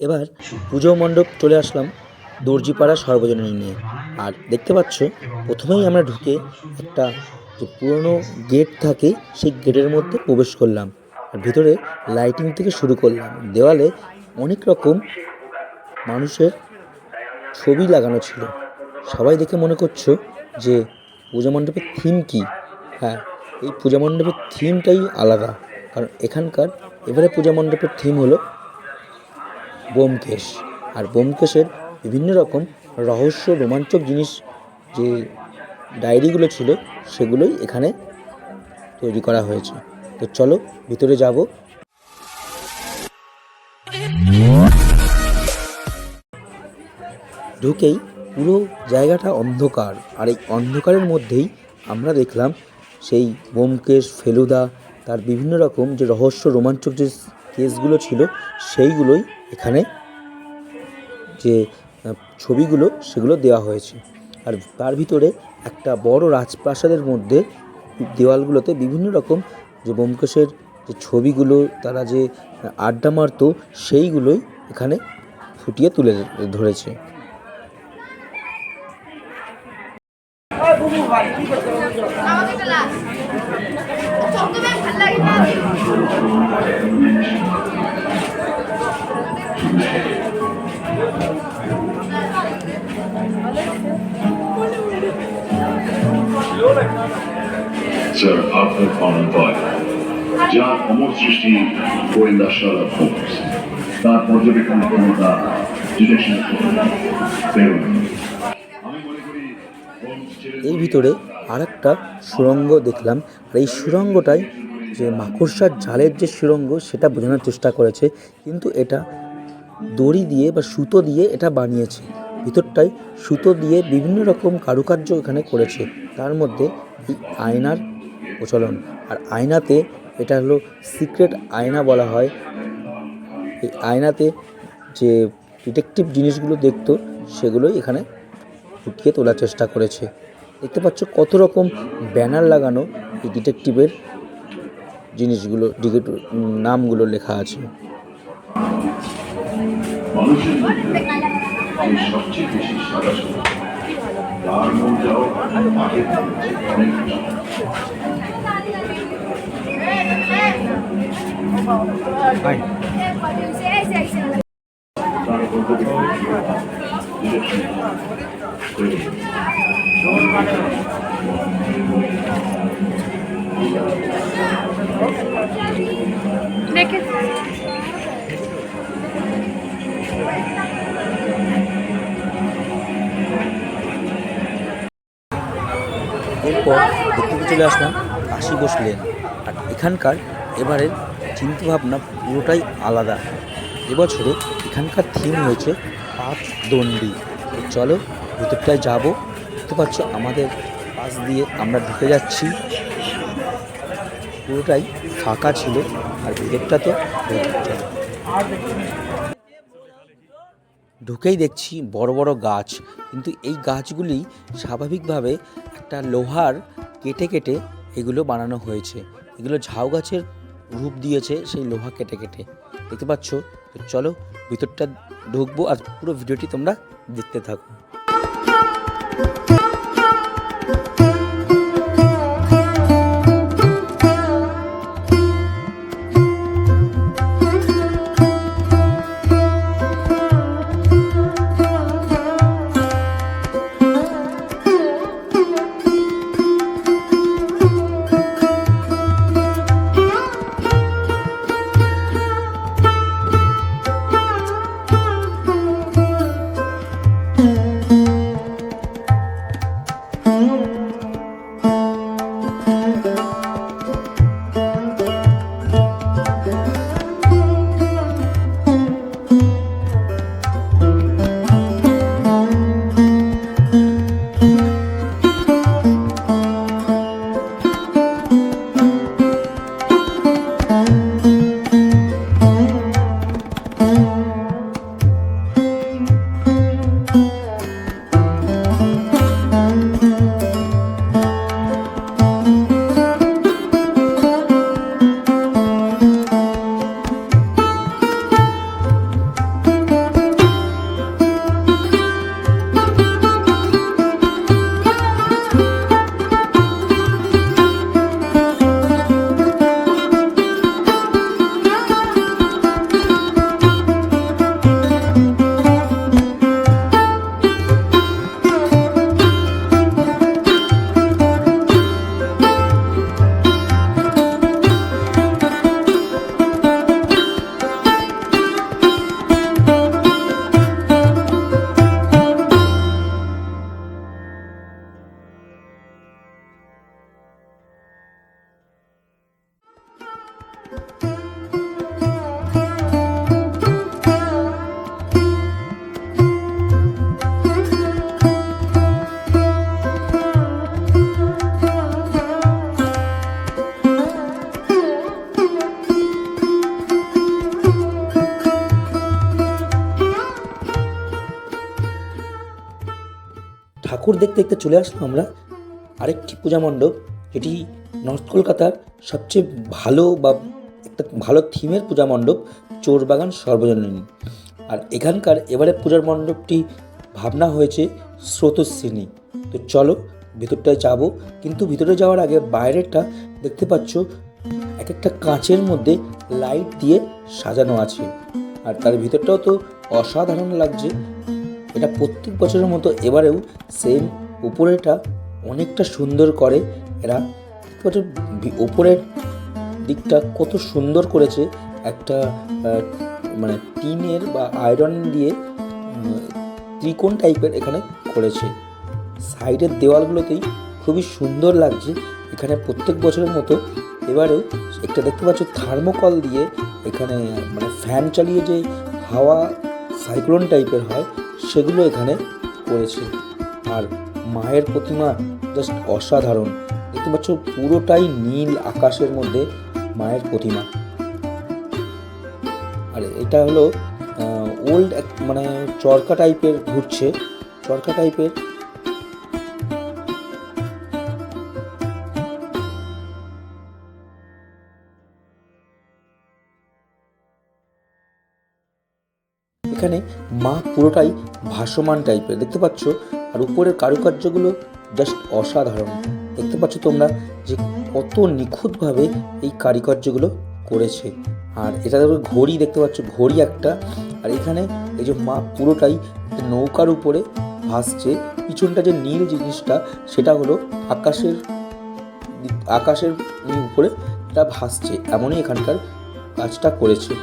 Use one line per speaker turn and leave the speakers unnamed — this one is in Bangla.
এবার পুজো মণ্ডপ চলে আসলাম দর্জিপাড়া সর্বজনীন নিয়ে। আর দেখতে পাচ্ছ, প্রথমেই আমরা ঢুকে একটা যে পুরনো গেট থাকে, সেই গেটের মধ্যে প্রবেশ করলাম। আর ভিতরে লাইটিং থেকে শুরু করলাম। দেওয়ালে অনেক রকম মানুষের ছবি লাগানো ছিল। সবাই দেখে মনে করছ যে পূজা মণ্ডপের থিম কী? হ্যাঁ এই পূজা মণ্ডপের থিমটাই আলাদা। কারণ এখানকার এবারে পূজা মণ্ডপের থিম হলো ব্যোমকেশ। আর ব্যোমকেশের বিভিন্ন রকম রহস্য, রোমাঞ্চক জিনিস যে ডায়েরিগুলো ছিল, সেগুলোই এখানে তৈরি করা হয়েছে। তো চলো, ভিতরে যাব। ঢুকেই পুরো জায়গাটা অন্ধকার। আর এই অন্ধকারের মধ্যেই আমরা দেখলাম সেই ব্যোমকেশ, ফেলুদা, তার বিভিন্ন রকম যে রহস্য, রোমাঞ্চক যে কেসগুলো ছিল, সেইগুলোই এখানে যে ছবিগুলো সেগুলো দেওয়া হয়েছে। আর তার ভিতরে একটা বড় রাজপ্রাসাদের মধ্যে দেওয়ালগুলোতে বিভিন্ন রকম যে ব্যোমকেশের যে ছবিগুলো, তারা যে আড্ডা মারতো, সেইগুলোই এখানে ফুটিয়ে তুলে ধরেছে।
আমাকে
যার অমর সৃষ্টি গোয়েন্দা তার পর্যবেক্ষণ ক্ষমতা
এর ভিতরে আর একটা সুড়ঙ্গ দেখলাম, আর এই সুড়ঙ্গটাই যে মাকড়সার জালের যে সুড়ঙ্গ সেটা বোঝানোর চেষ্টা করেছে। কিন্তু এটা দড়ি দিয়ে বা সুতো দিয়ে এটা বানিয়েছে। ভিতরটায় সুতো দিয়ে বিভিন্ন রকম কারুকার্য এখানে করেছে। তার মধ্যে এই আয়নার প্রচলন। আর আয়নাতে এটা হলো সিক্রেট আয়না বলা হয়। এই আয়নাতে যে ডিটেকটিভ জিনিসগুলো দেখতো, সেগুলোই এখানে ফুটিয়ে তোলার চেষ্টা করেছে। দেখতে পাচ্ছ কত রকম ব্যানার লাগানো এই ডিটেকটিভের জিনিসগুলো ডিটেকটিভ নামগুলো লেখা আছে। এরপর দেখতে চলে আসলাম কাশি বসলেন আর এখানকার এবারের চিন্তাভাবনা পুরোটাই আলাদা। এবছরে এখানকার থিম হয়েছে পাঁচ দণ্ডি। চলো ভিতরটায় যাব। দেখতে পাচ্ছ আমাদের পাশ দিয়ে আমরা ঢুকে যাচ্ছি। পুরোটাই ফাঁকা ছিল আর ভিতরটাতে চলো ঢুকেই দেখছি বড় বড় গাছ। কিন্তু এই গাছগুলি স্বাভাবিকভাবে একটা লোহার কেটে কেটে এগুলো বানানো হয়েছে। এগুলো ঝাউ গাছের রূপ দিয়েছে সেই লোহা কেটে কেটে। দেখতে পাচ্ছ? তো চলো ভিতরটা ঢুকবো আর পুরো ভিডিওটি তোমরা দেখতে থাকো। ঠাকুর দেখতে দেখতে চলে আসলাম আমরা। আরেকটি পূজা মণ্ডপ, যেটি নর্থ কলকাতার সবচেয়ে ভালো বা একটা ভালো থিমের পূজা মণ্ডপ চোরবাগান সর্বজনীন। আর এখানকার এবারে পূজার মণ্ডপটি ভাবনা হয়েছে স্রোতস্বিনী। তো চলো, ভেতরটায় যাব। কিন্তু ভিতরে যাওয়ার আগে বাইরেটা দেখতে পাচ্ছ এক একটা কাঁচের মধ্যে লাইট দিয়ে সাজানো আছে। আর তার ভিতরটাও তো অসাধারণ লাগছে। এটা প্রত্যেক বছরের মতো এবারেও সেম উপরেটা অনেকটা সুন্দর করে এরা পাচ্ছ উপরের দিকটা কত সুন্দর করেছে একটা মানে টিনের বা আয়রন দিয়ে ত্রিকোণ টাইপের এখানে করেছে। সাইডের দেওয়ালগুলোতেই খুবই সুন্দর লাগছে। এখানে প্রত্যেক বছরের মতো এবারেও একটা দেখতে পাচ্ছ থার্মোকল দিয়ে এখানে মানে ফ্যান চালিয়ে যে হাওয়া সাইক্লোন টাইপের হয়, সেগুলো এখানে করেছে। আর মায়ের প্রতিমা জাস্ট অসাধারণ। দেখতে পাচ্ছ পুরোটাই নীল আকাশের মধ্যে মায়ের প্রতিমা। আর, এটা হলো ওল্ড মানে চরকা টাইপের ঘুরছে। চরকা টাইপের এখানে মা পুরোটাই ভাসমান টাইপের দেখতে পাচ্ছ? আর উপরের কারুকার্যগুলো জাস্ট অসাধারণ। দেখতে পাচ্ছ তোমরা যে কত নিখুঁতভাবে এই কারুকার্যগুলো করেছে। আর এটা দেখো ঘড়ি দেখতে পাচ্ছ, ঘড়ি একটা। আর এখানে এই যে মা পুরোটাই নৌকার উপরে ভাসছে। পিছনটা যে নীল জিনিসটা, সেটা হলো আকাশের আকাশের উপরে এটা ভাসছে। এমনই এখানকার কাজটা করেছে।